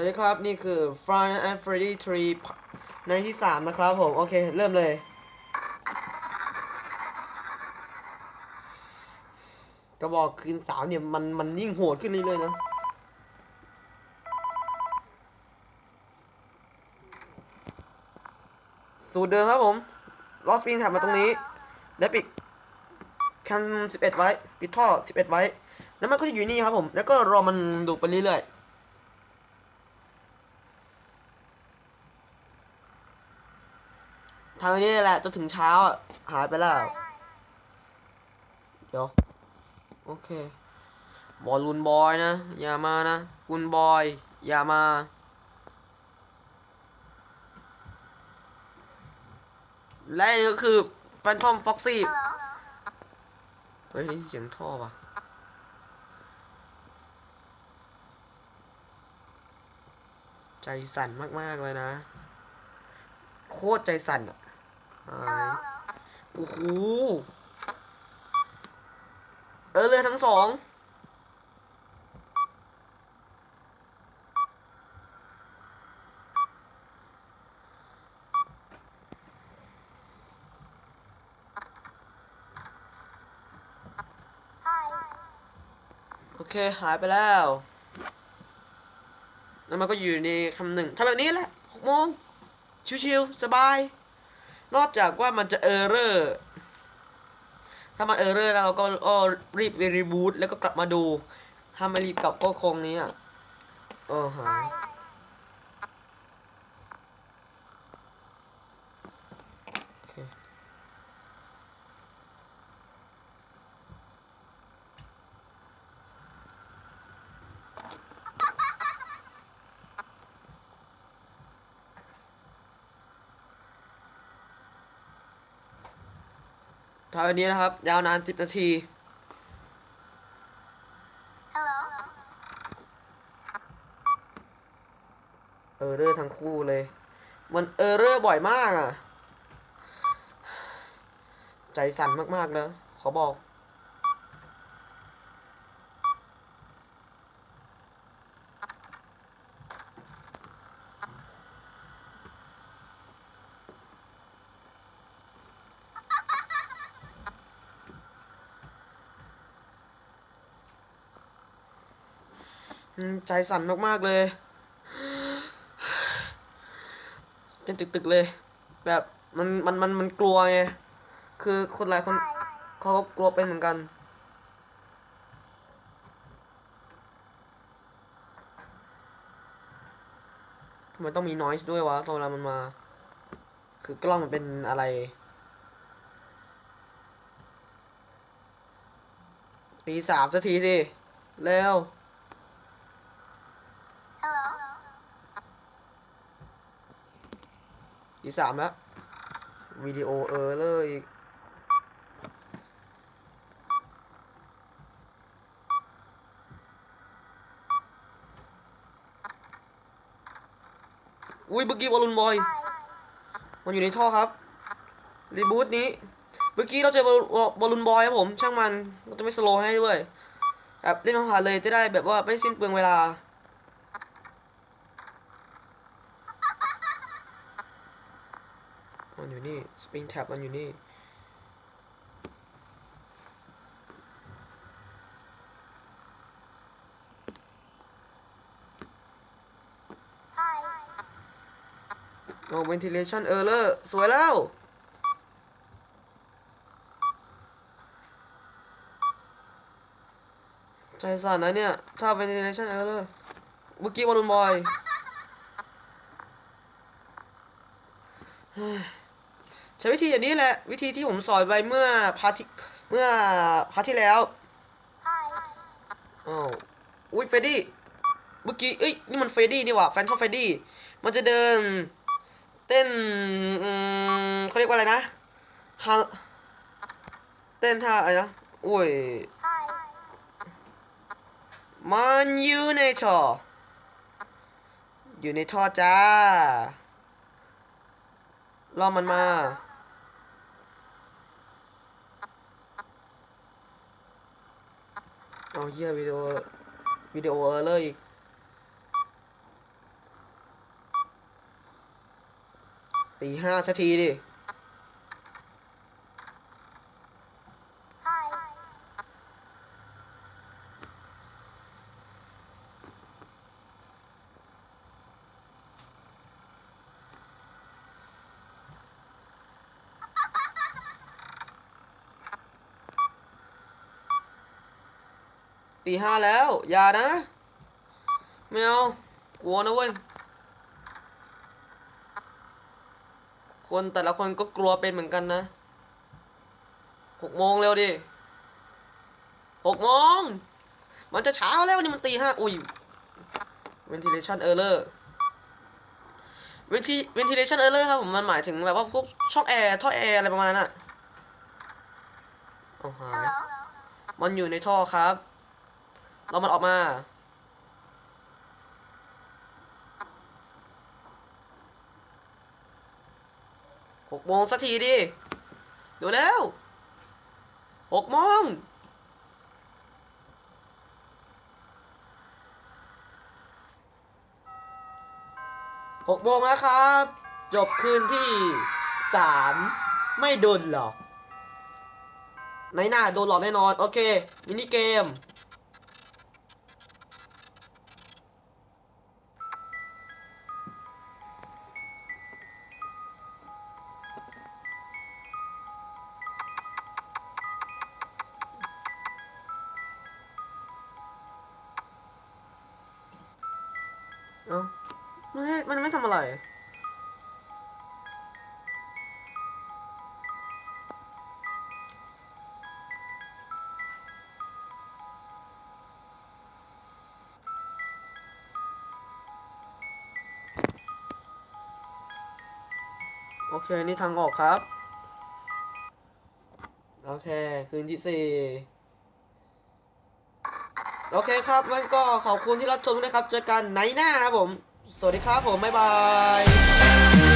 วัสดีครับ นี่คือ Final and Freddy 3 ในที่ 3 นะครับผม โอเค เริ่มเลย กระบอกคืนสามเนี่ย มันมันยิ่งโหดขึ้นเรื่อยๆนะ สูตรเดิมครับผมลอสปินแท็บมาตรงนี้ แล้วปิดคัน11 ไว้ ปิดท่อ 11 ไว้ แล้วมันก็จะอยู่นี่ครับผม แล้วก็รอมันดูไปเรื่อยๆ ทางนี้แหละจนถึงเช้าหายไปแล้ว เดี๋ยว โอเค บอลลูนบอยนะ อย่ามานะกุนบอย อย่ามาและนี่ก็คือแฟนทอมฟ็อกซี่ เฮ้ยนี่เสียงท่อว่ะ ใจสั่นมาก ๆ เลยนะ โคตรใจสั่นอะ หายโอ้โหเออเลยทั้งสองโอเค หายไปแล้ว แล้วมันก็อยู่ในคำหนึ่งทำแบบนี้แหละหกโมง ชิวๆ สบาย นอกจากว่ามันจะเออร์เรอร์ถ้ามันเออร์เรอร์แล้วเราก็อ้อรีบรีบูตแล้วก็กลับมาดู ถ้าไม่รีบกลับก็คงนี้อะเออหายโอเค ทำแบบนี้นะครับ ยาวนานสิบนาที เออร์เรอร์ทั้งคู่เลย มันเออร์เรอร์บ่อยมากอะ ใจสั่นมากๆนะขอบอก ใจสั่นมากๆเลยเต้นตึกๆเลย แบบมันมันมันมันกลัวไงคือคนหลายคนเขาก็กลัวเป็นเหมือนกันทำไมต้องมี noise ด้วยวะตอนเวลามันมา คือกล้องมันเป็นอะไร ตีสามสักทีสิ เร็ว ตีสามแล้ววิดีโอเออเลยอีกอุ้ยเมื่อกี้บอลลูนบอย มันอยู่ในท่อครับ รีบูตนี้ เมื่อกี้เราเจอบอลบอลลูนบอยครับผม ช่างมัน เราจะไม่สโลว์ให้ด้วยแบบเล่นผ่านเลยจะได้แบบว่าไม่สิ้นเปลืองเวลา มันอยู่นี่สปริงแท็บมันอยู่นี่โอ้ ventilation error สวยแล้ว ใจสั่นนะเนี่ย ถ้า ventilation error เมื่อกี้บอลลูนบอยเฮ้ย ใช้วิธีอย่างนี้แหละ วิธีที่ผมสอนไปเมื่อพาร์ทที่เมื่อพาร์ทที่แล้วอ้าวอุ้ยเฟรดดี้เมื่อกี้เอ้ยนี่มันเฟรดดี้นี่หว่าแฟนทอมเฟรดดี้มันจะเดิน เต้นอืมเขาเรียกว่าอะไรนะฮาเต้นท่าอะไรนะโอ้ยมันอยู่ในท่ออยู่ในท่อจ้ารอมันมา เอาเฮียวิดีโอวิดีโอเลยตีห้าสักทีดิ ตีห้าแล้ว อย่านะ ไม่เอา กลัวนะเว้ย คนแต่ละคนก็กลัวเป็นเหมือนกันนะหกโมงเร็วดิหกโมง มันจะเช้าแล้วนี่มันตีห้าอุ้ย ventilation error venti ventilation error ครับผมมันหมายถึงแบบว่าพวกช่องแอร์ท่อแอร์อะไรประมาณนั้นอะเอาหายมันอยู่ในท่อครับ เรามันออกมา หกโมงสักทีดิเดี๋ยวแล้วหกโมงหกโมงแล้วครับ จบคืนที่สามไม่โดนหรอก ในหน้าโดนหลอกแน่นอน โอเค มินิเกม เอ้ามันไม่มันไม่ทำอะไร โอเค นี่ทางออกครับ โอเค คืนที่สี่ โอเคครับงั้นก็ขอบคุณที่รับชมด้วยครับ เจอกันไหนหน้าครับผม สวัสดีครับผม บ๊ายบาย